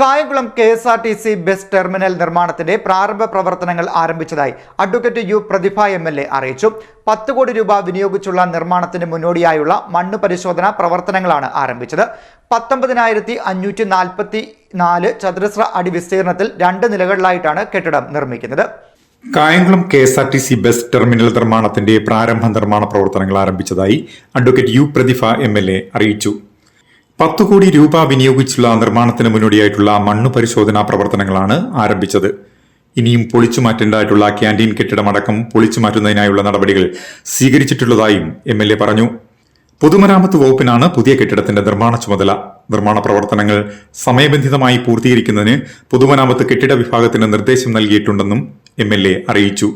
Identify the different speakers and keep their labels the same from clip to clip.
Speaker 1: Kayamkulam K S R T C bus terminal നിർമ്മാണത്തിന്റെ പ്രാരംഭ പ്രവർത്തനങ്ങൾ ആരംഭിച്ചതായി advocate U Prathibha M L A അറിയിച്ചു. പത്ത് കോടി രൂപ വിനിയോഗിച്ചുള്ള നിർമ്മാണത്തിന് മുന്നോടിയായുള്ള മണ്ണ് പരിശോധന പ്രവർത്തനങ്ങളാണ് ആരംഭിച്ചത്. പത്തൊമ്പതിനായിരത്തി അഞ്ഞൂറ്റി നാൽപ്പത്തി നാല് ചതുരശ്ര അടി വിസ്തീർണത്തിൽ രണ്ട് നിലകളിലായിട്ടാണ് കെട്ടിടം നിർമ്മിക്കുന്നത്.
Speaker 2: Kayamkulam K S R T C bus terminal നിർമ്മാണത്തിന്റെ പ്രാരംഭ നിർമ്മാണ പ്രവർത്തനങ്ങൾ ആരംഭിച്ചതായി advocate U Prathibha M L A അറിയിച്ചു. പത്തു കോടി രൂപ വിനിയോഗിച്ചുള്ള നിർമ്മാണത്തിന് മുന്നോടിയായിട്ടുള്ള മണ്ണ് പരിശോധനാ പ്രവർത്തനങ്ങളാണ് ആരംഭിച്ചത്. ഇനിയും പൊളിച്ചു മാറ്റേണ്ടതായിട്ടുള്ള ക്യാന്റീൻ കെട്ടിടമടക്കം പൊളിച്ചു മാറ്റുന്നതിനായുള്ള നടപടികൾ സ്വീകരിച്ചിട്ടുള്ളതായും എം എൽ എ പറഞ്ഞു. പൊതുമരാമത്ത് വകുപ്പിനാണ് പുതിയ കെട്ടിടത്തിന്റെ നിർമ്മാണ ചുമതല. നിർമ്മാണ പ്രവർത്തനങ്ങൾ സമയബന്ധിതമായി പൂർത്തീകരിക്കുന്നതിന് പൊതുമരാമത്ത് കെട്ടിട വിഭാഗത്തിന് നിർദ്ദേശം നൽകിയിട്ടുണ്ടെന്നും എം എൽ എ അറിയിച്ചു.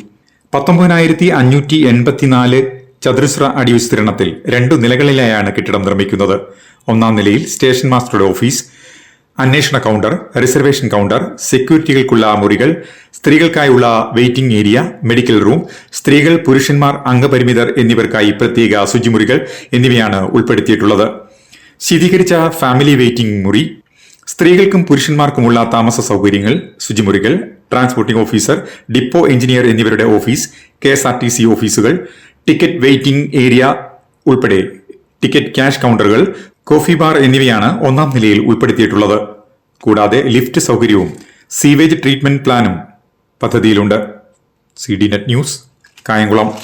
Speaker 2: പത്തൊമ്പതിനായിരത്തി അഞ്ഞൂറ്റി എൺപത്തിനാല് ചതുരശ്ര അടി വിസ്തീർണത്തിൽ രണ്ടു നിലകളിലായാണ് കെട്ടിടം നിർമ്മിക്കുന്നത്. ഒന്നാം നിലയിൽ സ്റ്റേഷൻ മാസ്റ്ററുടെ ഓഫീസ് അന്വേഷണ കൗണ്ടർ റിസർവേഷൻ കൗണ്ടർ സെക്യൂരിറ്റികൾക്കുള്ള മുറികൾ സ്ത്രീകൾക്കായുള്ള വെയിറ്റിംഗ് ഏരിയ മെഡിക്കൽ റൂം സ്ത്രീകൾ പുരുഷന്മാർ അംഗപരിമിതർ എന്നിവർക്കായി പ്രത്യേക ശുചിമുറികൾ എന്നിവയാണ് ഉൾപ്പെടുത്തിയിട്ടുള്ളത്. ശീതീകരിച്ച ഫാമിലി വെയിറ്റിംഗ് മുറി സ്ത്രീകൾക്കും പുരുഷന്മാർക്കുമുള്ള താമസ സൗകര്യങ്ങൾ ശുചിമുറികൾ ട്രാൻസ്പോർട്ടിംഗ് ഓഫീസർ ഡിപ്പോ എഞ്ചിനീയർ എന്നിവരുടെ office K S R T C ഓഫീസുകൾ ടിക്കറ്റ് വെയിറ്റിംഗ് ഏരിയ ഉൾപ്പെടെ ടിക്കറ്റ് ക്യാഷ് കൗണ്ടറുകൾ കോഫി ബാർ എന്നിവയാണ് ഒന്നാം നിലയിൽ ഉൾപ്പെടുത്തിയിട്ടുള്ളത്. കൂടാതെ ലിഫ്റ്റ് സൗകര്യവും സീവേജ് ട്രീറ്റ്മെന്റ് പ്ലാനും പദ്ധതിയിലുണ്ട്. C D net news Kayamkulam.